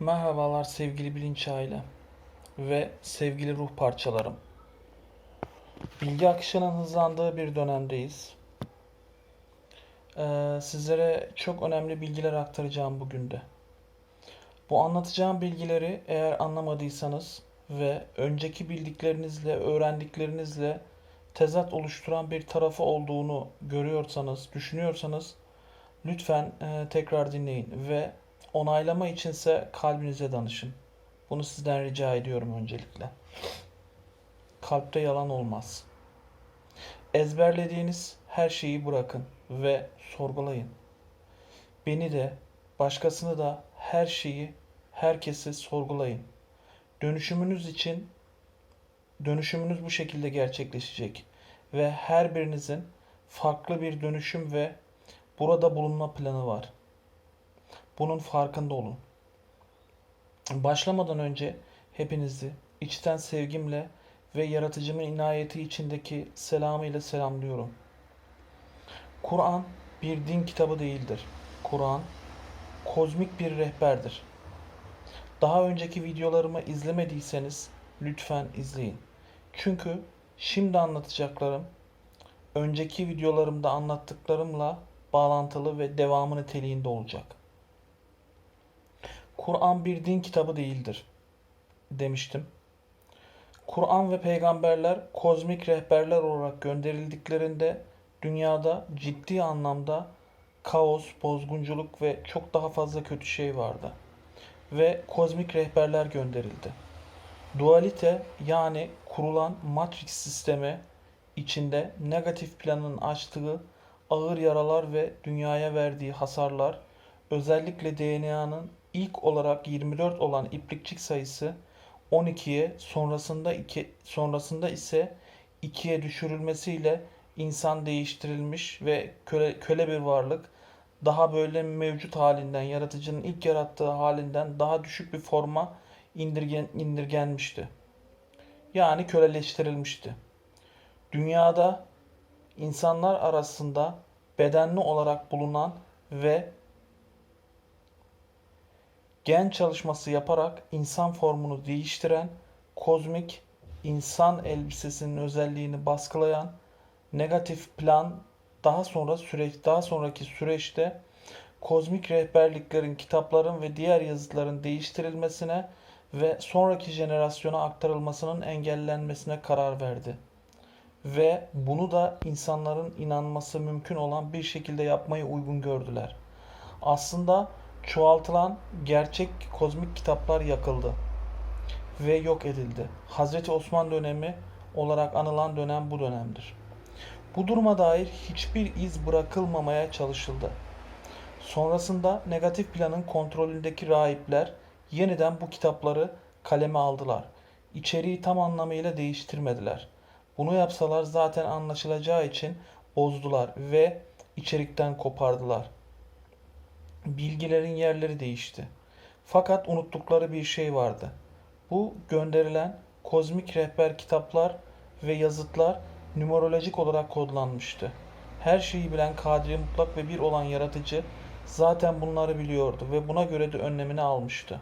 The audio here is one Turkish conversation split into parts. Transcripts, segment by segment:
Merhabalar sevgili bilinç aile ve sevgili ruh parçalarım. Bilgi akışının hızlandığı bir dönemdeyiz. Ee, sizlere çok önemli bilgiler aktaracağım bugün de. Bu anlatacağım bilgileri eğer anlamadıysanız ve önceki bildiklerinizle, öğrendiklerinizle tezat oluşturan bir tarafı olduğunu görüyorsanız, düşünüyorsanız lütfen e, tekrar dinleyin ve Onaylama içinse kalbinize danışın. Bunu sizden rica ediyorum öncelikle. Kalpte yalan olmaz. Ezberlediğiniz her şeyi bırakın ve sorgulayın. Beni de, başkasını da, her şeyi, herkesi sorgulayın. Dönüşümünüz için dönüşümünüz bu şekilde gerçekleşecek ve her birinizin farklı bir dönüşüm ve burada bulunma planı var. Bunun farkında olun. Başlamadan önce hepinizi içten sevgimle ve yaratıcımın inayeti içindeki selamıyla selamlıyorum. Kur'an bir din kitabı değildir. Kur'an kozmik bir rehberdir. Daha önceki videolarımı izlemediyseniz lütfen izleyin. Çünkü şimdi anlatacaklarım önceki videolarımda anlattıklarımla bağlantılı ve devamı niteliğinde olacak. Kur'an bir din kitabı değildir demiştim. Kur'an ve peygamberler kozmik rehberler olarak gönderildiklerinde dünyada ciddi anlamda kaos, bozgunculuk ve çok daha fazla kötü şey vardı. Ve kozmik rehberler gönderildi. Dualite yani kurulan Matrix sistemi içinde negatif planın açtığı ağır yaralar ve dünyaya verdiği hasarlar özellikle DNA'nın ilk olarak 24 olan iplikçik sayısı 12'ye sonrasında 2 sonrasında ise 2'ye düşürülmesiyle insan değiştirilmiş ve köle, köle bir varlık daha böyle mevcut halinden yaratıcının ilk yarattığı halinden daha düşük bir forma indirgen, indirgenmişti. Yani köleleştirilmişti. Dünyada insanlar arasında bedenli olarak bulunan ve gen çalışması yaparak insan formunu değiştiren, kozmik insan elbisesinin özelliğini baskılayan negatif plan daha sonra süreç daha sonraki süreçte kozmik rehberliklerin, kitapların ve diğer yazıtların değiştirilmesine ve sonraki jenerasyona aktarılmasının engellenmesine karar verdi. Ve bunu da insanların inanması mümkün olan bir şekilde yapmayı uygun gördüler. Aslında çoğaltılan gerçek kozmik kitaplar yakıldı ve yok edildi. Hazreti Osman dönemi olarak anılan dönem bu dönemdir. Bu duruma dair hiçbir iz bırakılmamaya çalışıldı. Sonrasında negatif planın kontrolündeki rahipler yeniden bu kitapları kaleme aldılar. İçeriği tam anlamıyla değiştirmediler. Bunu yapsalar zaten anlaşılacağı için bozdular ve içerikten kopardılar.'' Bilgilerin yerleri değişti. Fakat unuttukları bir şey vardı. Bu gönderilen kozmik rehber kitaplar ve yazıtlar numerolojik olarak kodlanmıştı. Her şeyi bilen kadri mutlak ve bir olan yaratıcı zaten bunları biliyordu ve buna göre de önlemini almıştı.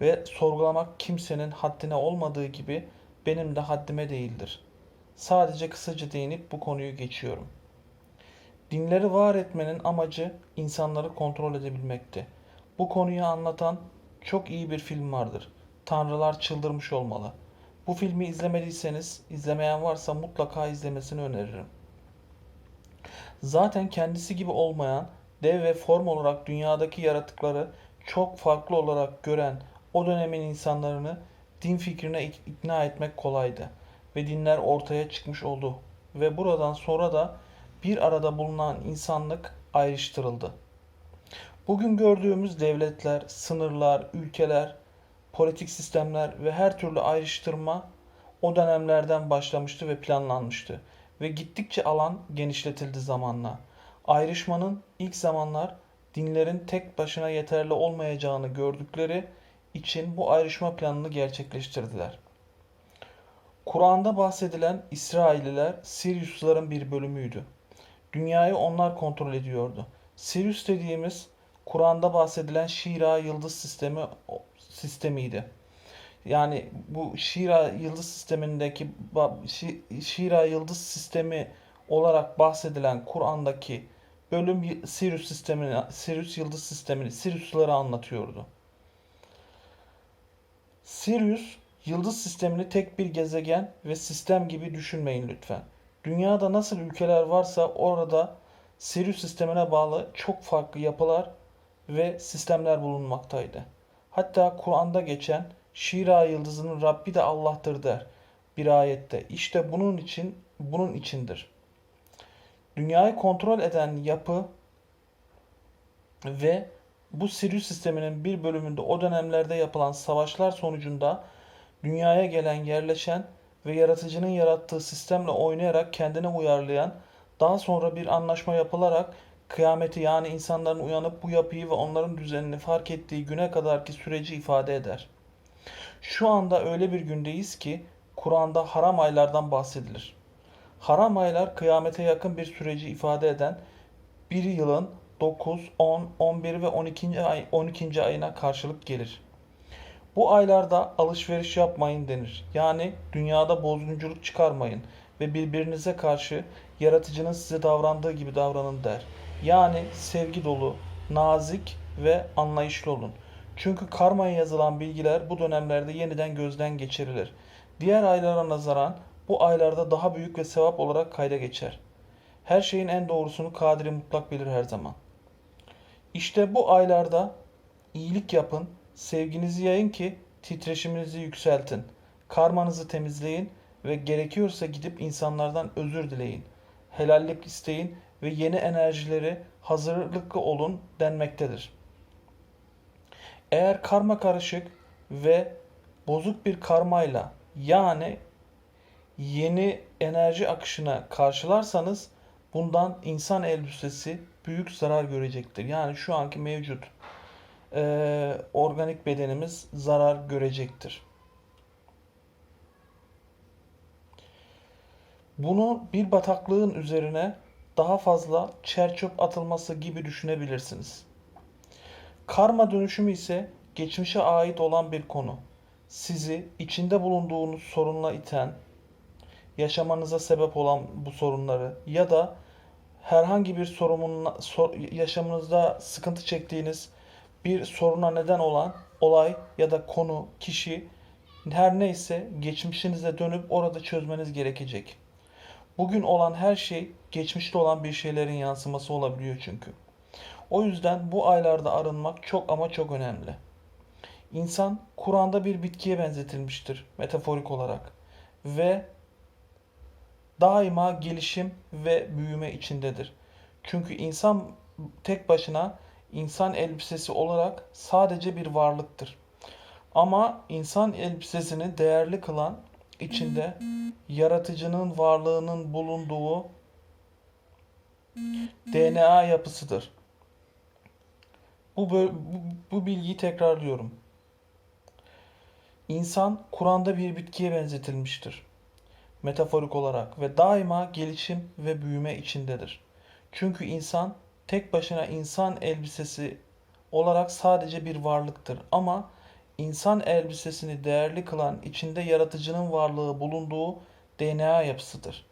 Ve sorgulamak kimsenin haddine olmadığı gibi benim de haddime değildir. Sadece kısaca değinip bu konuyu geçiyorum. Dinleri var etmenin amacı insanları kontrol edebilmekti. Bu konuyu anlatan çok iyi bir film vardır. Tanrılar çıldırmış olmalı. Bu filmi izlemediyseniz, izlemeyen varsa mutlaka izlemesini öneririm. Zaten kendisi gibi olmayan, dev ve form olarak dünyadaki yaratıkları çok farklı olarak gören o dönemin insanlarını din fikrine ikna etmek kolaydı ve dinler ortaya çıkmış oldu ve buradan sonra da bir arada bulunan insanlık ayrıştırıldı. Bugün gördüğümüz devletler, sınırlar, ülkeler, politik sistemler ve her türlü ayrıştırma o dönemlerden başlamıştı ve planlanmıştı ve gittikçe alan genişletildi zamanla. Ayrışmanın ilk zamanlar dinlerin tek başına yeterli olmayacağını gördükleri için bu ayrışma planını gerçekleştirdiler. Kur'an'da bahsedilen İsrailliler Siriusların bir bölümüydü. Dünyayı onlar kontrol ediyordu. Sirius dediğimiz Kur'an'da bahsedilen Şira yıldız sistemi sistemiydi. Yani bu Şira yıldız sistemindeki Şira yıldız sistemi olarak bahsedilen Kur'an'daki bölüm Sirius sistemini, Sirius yıldız sistemini, Sirius'ları anlatıyordu. Sirius yıldız sistemini tek bir gezegen ve sistem gibi düşünmeyin lütfen. Dünyada nasıl ülkeler varsa orada Sirius sistemine bağlı çok farklı yapılar ve sistemler bulunmaktaydı. Hatta Kur'an'da geçen Şira yıldızının Rabbi de Allah'tır der bir ayette. İşte bunun için bunun içindir. Dünyayı kontrol eden yapı ve bu Sirius sisteminin bir bölümünde o dönemlerde yapılan savaşlar sonucunda dünyaya gelen, yerleşen ve yaratıcının yarattığı sistemle oynayarak kendine uyarlayan, daha sonra bir anlaşma yapılarak kıyameti yani insanların uyanıp bu yapıyı ve onların düzenini fark ettiği güne kadarki süreci ifade eder. Şu anda öyle bir gündeyiz ki Kur'an'da haram aylardan bahsedilir. Haram aylar kıyamete yakın bir süreci ifade eden bir yılın 9, 10, 11 ve 12. ay 12. ayına karşılık gelir. Bu aylarda alışveriş yapmayın denir. Yani dünyada bozgunculuk çıkarmayın ve birbirinize karşı yaratıcının size davrandığı gibi davranın der. Yani sevgi dolu, nazik ve anlayışlı olun. Çünkü karmaya yazılan bilgiler bu dönemlerde yeniden gözden geçirilir. Diğer aylara nazaran bu aylarda daha büyük ve sevap olarak kayda geçer. Her şeyin en doğrusunu kadiri mutlak bilir her zaman. İşte bu aylarda iyilik yapın, sevginizi yayın ki titreşiminizi yükseltin. Karmanızı temizleyin ve gerekiyorsa gidip insanlardan özür dileyin. Helallik isteyin ve yeni enerjileri hazırlıklı olun denmektedir. Eğer karma karışık ve bozuk bir karmayla yani yeni enerji akışına karşılarsanız bundan insan elbisesi büyük zarar görecektir. Yani şu anki mevcut e, organik bedenimiz zarar görecektir. Bunu bir bataklığın üzerine daha fazla çerçöp atılması gibi düşünebilirsiniz. Karma dönüşümü ise geçmişe ait olan bir konu. Sizi içinde bulunduğunuz sorunla iten, yaşamanıza sebep olan bu sorunları ya da herhangi bir sorunun yaşamınızda sıkıntı çektiğiniz bir soruna neden olan olay ya da konu, kişi her neyse geçmişinize dönüp orada çözmeniz gerekecek. Bugün olan her şey geçmişte olan bir şeylerin yansıması olabiliyor çünkü. O yüzden bu aylarda arınmak çok ama çok önemli. İnsan Kur'an'da bir bitkiye benzetilmiştir metaforik olarak ve daima gelişim ve büyüme içindedir. Çünkü insan tek başına insan elbisesi olarak sadece bir varlıktır. Ama insan elbisesini değerli kılan içinde yaratıcının varlığının bulunduğu DNA yapısıdır. Bu, bu, bu bilgiyi tekrarlıyorum. İnsan Kur'an'da bir bitkiye benzetilmiştir. Metaforik olarak ve daima gelişim ve büyüme içindedir. Çünkü insan tek başına insan elbisesi olarak sadece bir varlıktır ama insan elbisesini değerli kılan içinde yaratıcının varlığı bulunduğu DNA yapısıdır.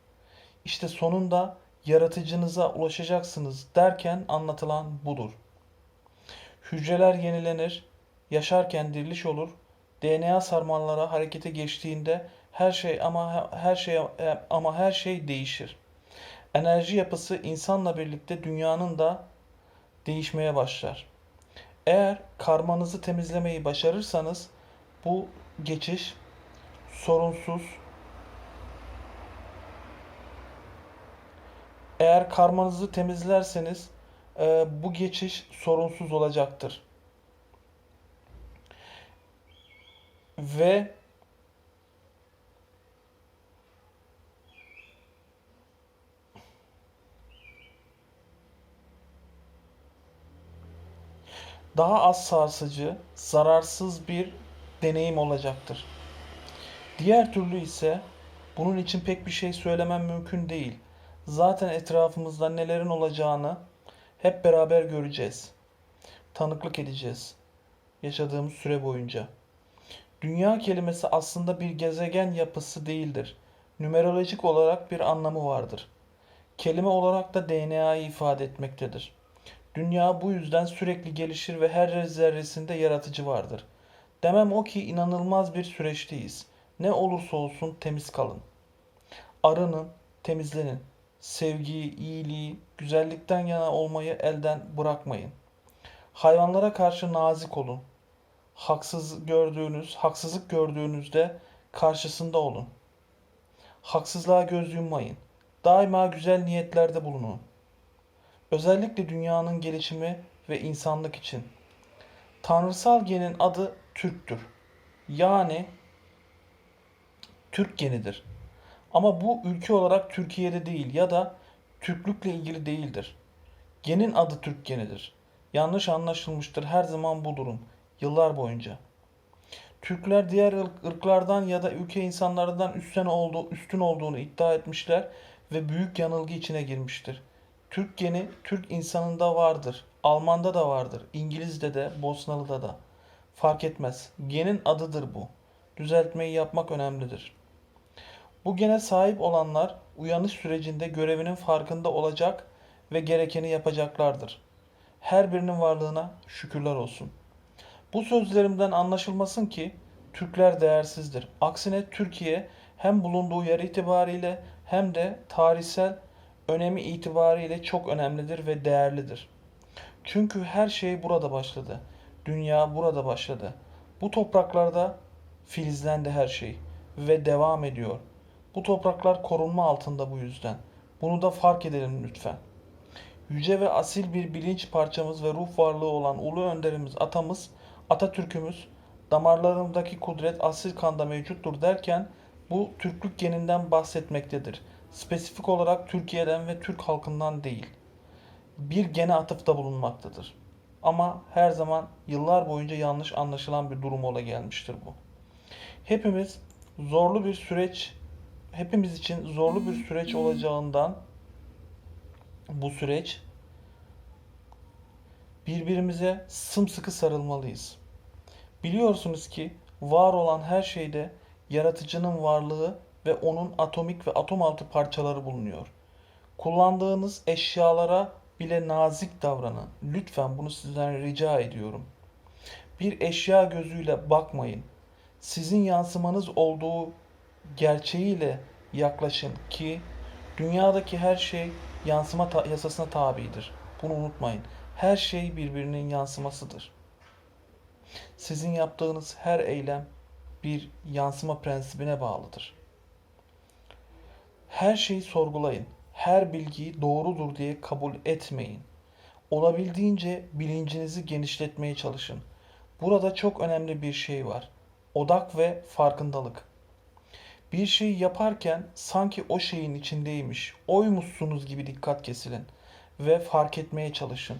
İşte sonunda yaratıcınıza ulaşacaksınız derken anlatılan budur. Hücreler yenilenir, yaşarken diriliş olur, DNA sarmallara harekete geçtiğinde her şey ama her şey ama her şey değişir. Enerji yapısı insanla birlikte dünyanın da değişmeye başlar. Eğer karmanızı temizlemeyi başarırsanız bu geçiş sorunsuz Eğer karmanızı temizlerseniz e, bu geçiş sorunsuz olacaktır. Ve daha az sarsıcı, zararsız bir deneyim olacaktır. Diğer türlü ise bunun için pek bir şey söylemem mümkün değil. Zaten etrafımızda nelerin olacağını hep beraber göreceğiz. tanıklık edeceğiz yaşadığımız süre boyunca. Dünya kelimesi aslında bir gezegen yapısı değildir. Numerolojik olarak bir anlamı vardır. Kelime olarak da DNA'yı ifade etmektedir. Dünya bu yüzden sürekli gelişir ve her zerresinde yaratıcı vardır. Demem o ki inanılmaz bir süreçteyiz. Ne olursa olsun temiz kalın. Arının, temizlenin. Sevgiyi, iyiliği, güzellikten yana olmayı elden bırakmayın. Hayvanlara karşı nazik olun. Haksız gördüğünüz, haksızlık gördüğünüzde karşısında olun. Haksızlığa göz yummayın. Daima güzel niyetlerde bulunun. Özellikle dünyanın gelişimi ve insanlık için. Tanrısal genin adı Türk'tür. Yani Türk genidir. Ama bu ülke olarak Türkiye'de değil ya da Türklükle ilgili değildir. Genin adı Türk genidir. Yanlış anlaşılmıştır her zaman bu durum yıllar boyunca. Türkler diğer ırk- ırklardan ya da ülke insanlarından üstün, olduğu, üstün olduğunu iddia etmişler ve büyük yanılgı içine girmiştir. Türk geni Türk insanında vardır. Almanda da vardır. İngiliz'de de, Bosnalı'da da. Fark etmez. Genin adıdır bu. Düzeltmeyi yapmak önemlidir. Bu gene sahip olanlar uyanış sürecinde görevinin farkında olacak ve gerekeni yapacaklardır. Her birinin varlığına şükürler olsun. Bu sözlerimden anlaşılmasın ki Türkler değersizdir. Aksine Türkiye hem bulunduğu yer itibariyle hem de tarihsel önemi itibariyle çok önemlidir ve değerlidir. Çünkü her şey burada başladı. Dünya burada başladı. Bu topraklarda filizlendi her şey ve devam ediyor. Bu topraklar korunma altında bu yüzden. Bunu da fark edelim lütfen. Yüce ve asil bir bilinç parçamız ve ruh varlığı olan ulu önderimiz, atamız, Atatürk'ümüz, damarlarımdaki kudret asil kanda mevcuttur derken bu Türklük geninden bahsetmektedir. Spesifik olarak Türkiye'den ve Türk halkından değil. Bir gene atıfta bulunmaktadır. Ama her zaman yıllar boyunca yanlış anlaşılan bir durum ola gelmiştir bu. Hepimiz zorlu bir süreç, hepimiz için zorlu bir süreç olacağından bu süreç birbirimize sımsıkı sarılmalıyız. Biliyorsunuz ki var olan her şeyde yaratıcının varlığı ve onun atomik ve atom altı parçaları bulunuyor. Kullandığınız eşyalara bile nazik davranın. Lütfen bunu sizden rica ediyorum. Bir eşya gözüyle bakmayın. Sizin yansımanız olduğu gerçeğiyle yaklaşın ki dünyadaki her şey yansıma ta- yasasına tabidir. Bunu unutmayın. Her şey birbirinin yansımasıdır. Sizin yaptığınız her eylem bir yansıma prensibine bağlıdır. Her şeyi sorgulayın. Her bilgiyi doğrudur diye kabul etmeyin. Olabildiğince bilincinizi genişletmeye çalışın. Burada çok önemli bir şey var. Odak ve farkındalık. Bir şeyi yaparken sanki o şeyin içindeymiş, oymuşsunuz gibi dikkat kesilin ve fark etmeye çalışın.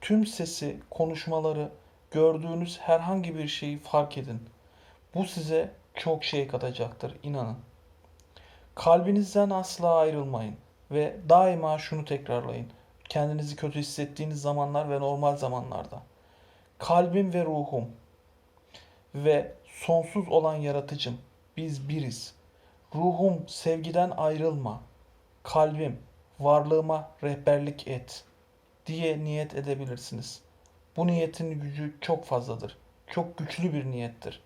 Tüm sesi, konuşmaları, gördüğünüz herhangi bir şeyi fark edin. Bu size çok şey katacaktır, inanın. Kalbinizden asla ayrılmayın ve daima şunu tekrarlayın. Kendinizi kötü hissettiğiniz zamanlar ve normal zamanlarda. Kalbim ve ruhum ve sonsuz olan yaratıcım. Biz biriz. Ruhum sevgiden ayrılma. Kalbim varlığıma rehberlik et diye niyet edebilirsiniz. Bu niyetin gücü çok fazladır. Çok güçlü bir niyettir.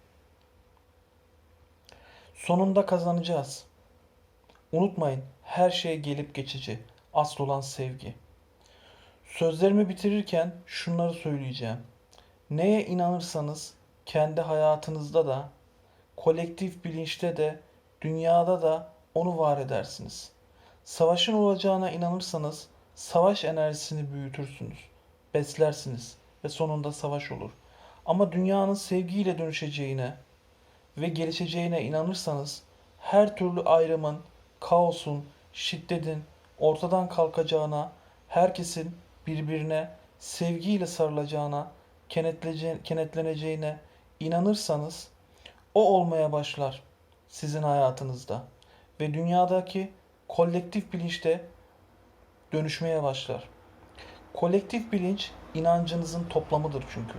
Sonunda kazanacağız. Unutmayın her şey gelip geçici. Asıl olan sevgi. Sözlerimi bitirirken şunları söyleyeceğim. Neye inanırsanız kendi hayatınızda da, kolektif bilinçte de, dünyada da onu var edersiniz. Savaşın olacağına inanırsanız savaş enerjisini büyütürsünüz, beslersiniz ve sonunda savaş olur. Ama dünyanın sevgiyle dönüşeceğine ve gelişeceğine inanırsanız her türlü ayrımın, kaosun, şiddetin ortadan kalkacağına, herkesin birbirine sevgiyle sarılacağına, kenetleneceğine inanırsanız o olmaya başlar sizin hayatınızda ve dünyadaki kolektif bilinçte dönüşmeye başlar. Kolektif bilinç inancınızın toplamıdır çünkü.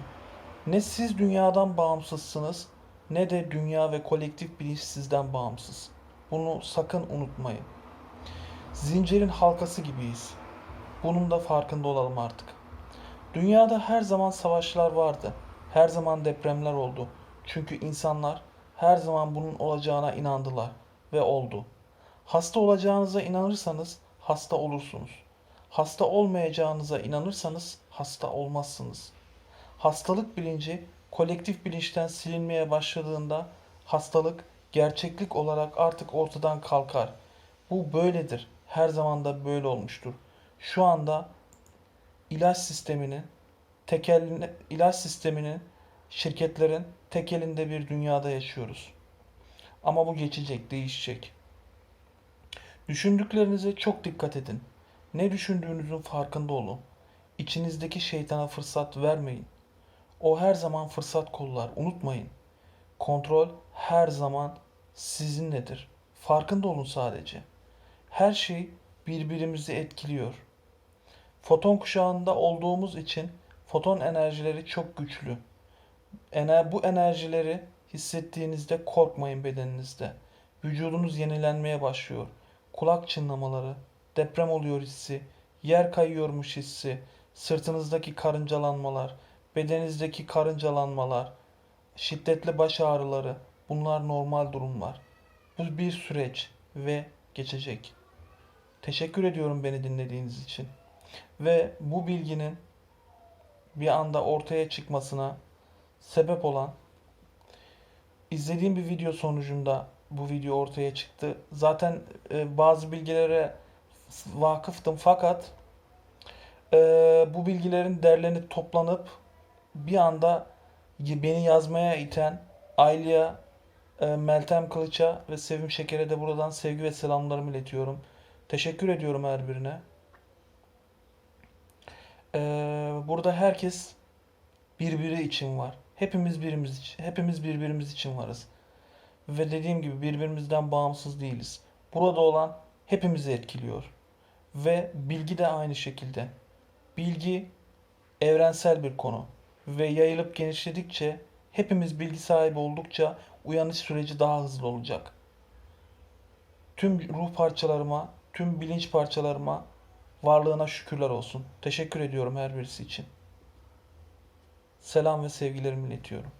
Ne siz dünyadan bağımsızsınız ne de dünya ve kolektif bilinç sizden bağımsız. Bunu sakın unutmayın. Zincirin halkası gibiyiz. Bunun da farkında olalım artık. Dünyada her zaman savaşlar vardı. Her zaman depremler oldu. Çünkü insanlar her zaman bunun olacağına inandılar ve oldu. Hasta olacağınıza inanırsanız hasta olursunuz. Hasta olmayacağınıza inanırsanız hasta olmazsınız. Hastalık bilinci kolektif bilinçten silinmeye başladığında hastalık gerçeklik olarak artık ortadan kalkar. Bu böyledir. Her zaman da böyle olmuştur. Şu anda ilaç sisteminin tekeline, ilaç sisteminin şirketlerin tek elinde bir dünyada yaşıyoruz. Ama bu geçecek, değişecek. Düşündüklerinize çok dikkat edin. Ne düşündüğünüzün farkında olun. İçinizdeki şeytana fırsat vermeyin. O her zaman fırsat kollar. Unutmayın. Kontrol her zaman sizinledir. Farkında olun sadece. Her şey birbirimizi etkiliyor. Foton kuşağında olduğumuz için foton enerjileri çok güçlü. Ener bu enerjileri hissettiğinizde korkmayın bedeninizde. Vücudunuz yenilenmeye başlıyor. Kulak çınlamaları, deprem oluyor hissi, yer kayıyormuş hissi, sırtınızdaki karıncalanmalar, bedeninizdeki karıncalanmalar, şiddetli baş ağrıları bunlar normal durumlar. Bu bir süreç ve geçecek. Teşekkür ediyorum beni dinlediğiniz için. Ve bu bilginin bir anda ortaya çıkmasına sebep olan izlediğim bir video sonucunda bu video ortaya çıktı. Zaten e, bazı bilgilere vakıftım fakat e, bu bilgilerin derlenip toplanıp bir anda beni yazmaya iten Aylı'ya, e, Meltem Kılıç'a ve Sevim Şeker'e de buradan sevgi ve selamlarımı iletiyorum. Teşekkür ediyorum her birine. E, burada herkes birbiri için var. Hepimiz birimiz için, hepimiz birbirimiz için varız. Ve dediğim gibi birbirimizden bağımsız değiliz. Burada olan hepimizi etkiliyor. Ve bilgi de aynı şekilde. Bilgi evrensel bir konu ve yayılıp genişledikçe hepimiz bilgi sahibi oldukça uyanış süreci daha hızlı olacak. Tüm ruh parçalarıma, tüm bilinç parçalarıma varlığına şükürler olsun. Teşekkür ediyorum her birisi için. Selam ve sevgilerimi iletiyorum.